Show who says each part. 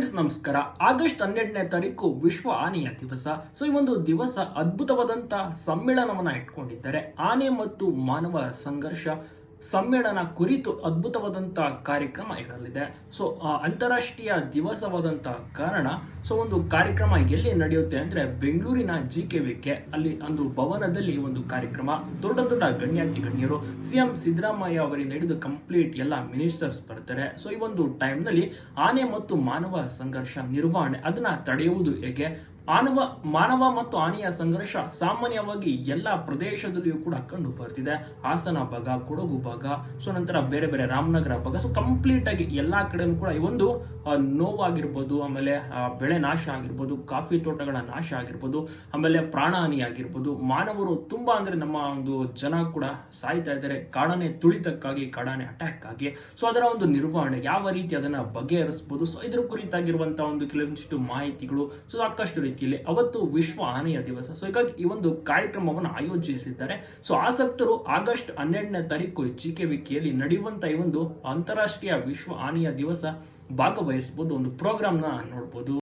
Speaker 1: Friends ನಮಸ್ಕಾರ. August ಹನ್ನೆರಡನೇ ತಾರೀಕು ವಿಶ್ವ ಆನೆಯ ದಿವಸ. ಸೊ ಈ ಒಂದು ದಿವಸ ಅದ್ಭುತವಾದಂತಹ ಸಮ್ಮೇಳನವನ್ನ ಇಟ್ಕೊಂಡಿದ್ದಾರೆ. ಆನೆ ಮತ್ತು ಮಾನವ ಸಂಘರ್ಷ ಸಮ್ಮೇಳನ ಕುರಿತು ಅದ್ಭುತವಾದಂಥ ಕಾರ್ಯಕ್ರಮ ಇರಲಿದೆ ಸೊ ಅಂತಾರಾಷ್ಟ್ರೀಯ ದಿವಸವಾದಂಥ ಕಾರಣ ಸೊ ಒಂದು ಕಾರ್ಯಕ್ರಮ ಎಲ್ಲಿ ನಡೆಯುತ್ತೆ ಅಂದ್ರೆ ಬೆಂಗಳೂರಿನ ಜಿ ಕೆ ವಿಕೆ ಅಲ್ಲಿ ಒಂದು ಭವನದಲ್ಲಿ ಒಂದು ಕಾರ್ಯಕ್ರಮ. ದೊಡ್ಡ ದೊಡ್ಡ ಗಣ್ಯಾತಿ ಗಣ್ಯರು ಸಿಎಂ ಸಿದ್ದರಾಮಯ್ಯ ಅವರಿಂದ ಹಿಡಿದು ಕಂಪ್ಲೀಟ್ ಎಲ್ಲ ಮಿನಿಸ್ಟರ್ಸ್ ಬರ್ತಾರೆ. ಸೊ ಈ ಒಂದು ಟೈಮ್ನಲ್ಲಿ ಆನೆ ಮತ್ತು ಮಾನವ ಸಂಘರ್ಷ ನಿರ್ವಹಣೆ, ಅದನ್ನ ತಡೆಯುವುದು ಹೇಗೆ? ಮಾನವ ಮಾನವ ಮತ್ತು ಆನೆಯ ಸಂಘರ್ಷ ಸಾಮಾನ್ಯವಾಗಿ ಎಲ್ಲ ಪ್ರದೇಶದಲ್ಲಿಯೂ ಕೂಡ ಕಂಡು ಬರ್ತಿದೆ. ಹಾಸನ ಭಾಗ, ಕೊಡಗು ಭಾಗ, ಸೊ ನಂತರ ಬೇರೆ ಬೇರೆ ರಾಮನಗರ ಭಾಗ. ಸೊ ಕಂಪ್ಲೀಟ್ ಆಗಿ ಎಲ್ಲಾ ಕಡೆನೂ ಕೂಡ ಈ ಒಂದು ನೋವಾಗಿರ್ಬೋದು, ಆಮೇಲೆ ಬೆಳೆ ನಾಶ ಆಗಿರ್ಬೋದು, ಕಾಫಿ ತೋಟಗಳ ನಾಶ ಆಗಿರ್ಬೋದು, ಆಮೇಲೆ ಪ್ರಾಣಹಾನಿ ಆಗಿರ್ಬೋದು, ಮಾನವರು ತುಂಬಾ ಅಂದ್ರೆ ನಮ್ಮ ಒಂದು ಜನ ಕೂಡ ಸಾಯ್ತಾ ಇದ್ದಾರೆ. ಕಾಡಾನೆ ತುಳಿತಕ್ಕಾಗಿ, ಕಾಡಾನೆ ಅಟ್ಯಾಕ್ ಆಗಿ. ಸೊ ಅದರ ಒಂದು ನಿರ್ವಹಣೆ, ಯಾವ ರೀತಿ ಅದನ್ನ ಬಗೆಹರಿಸಬಹುದು ಸೊ ಇದ್ರ ಕುರಿತಾಗಿರುವಂತಹ ಒಂದು ಕೆಲವೊಂದಿಷ್ಟು ಮಾಹಿತಿಗಳು. ಸೊ ಸಾಕಷ್ಟು ರೀತಿಯಲ್ಲಿ ಅವತ್ತು ವಿಶ್ವ ಆನೆಯ ದಿವಸ. ಸೊ ಹೀಗಾಗಿ ಈ ಒಂದು ಕಾರ್ಯಕ್ರಮವನ್ನು ಆಯೋಜಿಸಿದ್ದಾರೆ. ಸೊ ಆಸಕ್ತರು ಆಗಸ್ಟ್ ಹನ್ನೆರಡನೇ ತಾರೀಕು ಜಿ ಕೆ ವಿಕಿಯಲ್ಲಿ ನಡೆಯುವಂತ ಈ ಒಂದು ಅಂತಾರಾಷ್ಟ್ರೀಯ ವಿಶ್ವ ಆನೆಯ ದಿವಸ ಭಾಗವಹಿಸಬಹುದು. ಒಂದು ಪ್ರೋಗ್ರಾಮ್ನ ನೋಡ್ಬೋದು.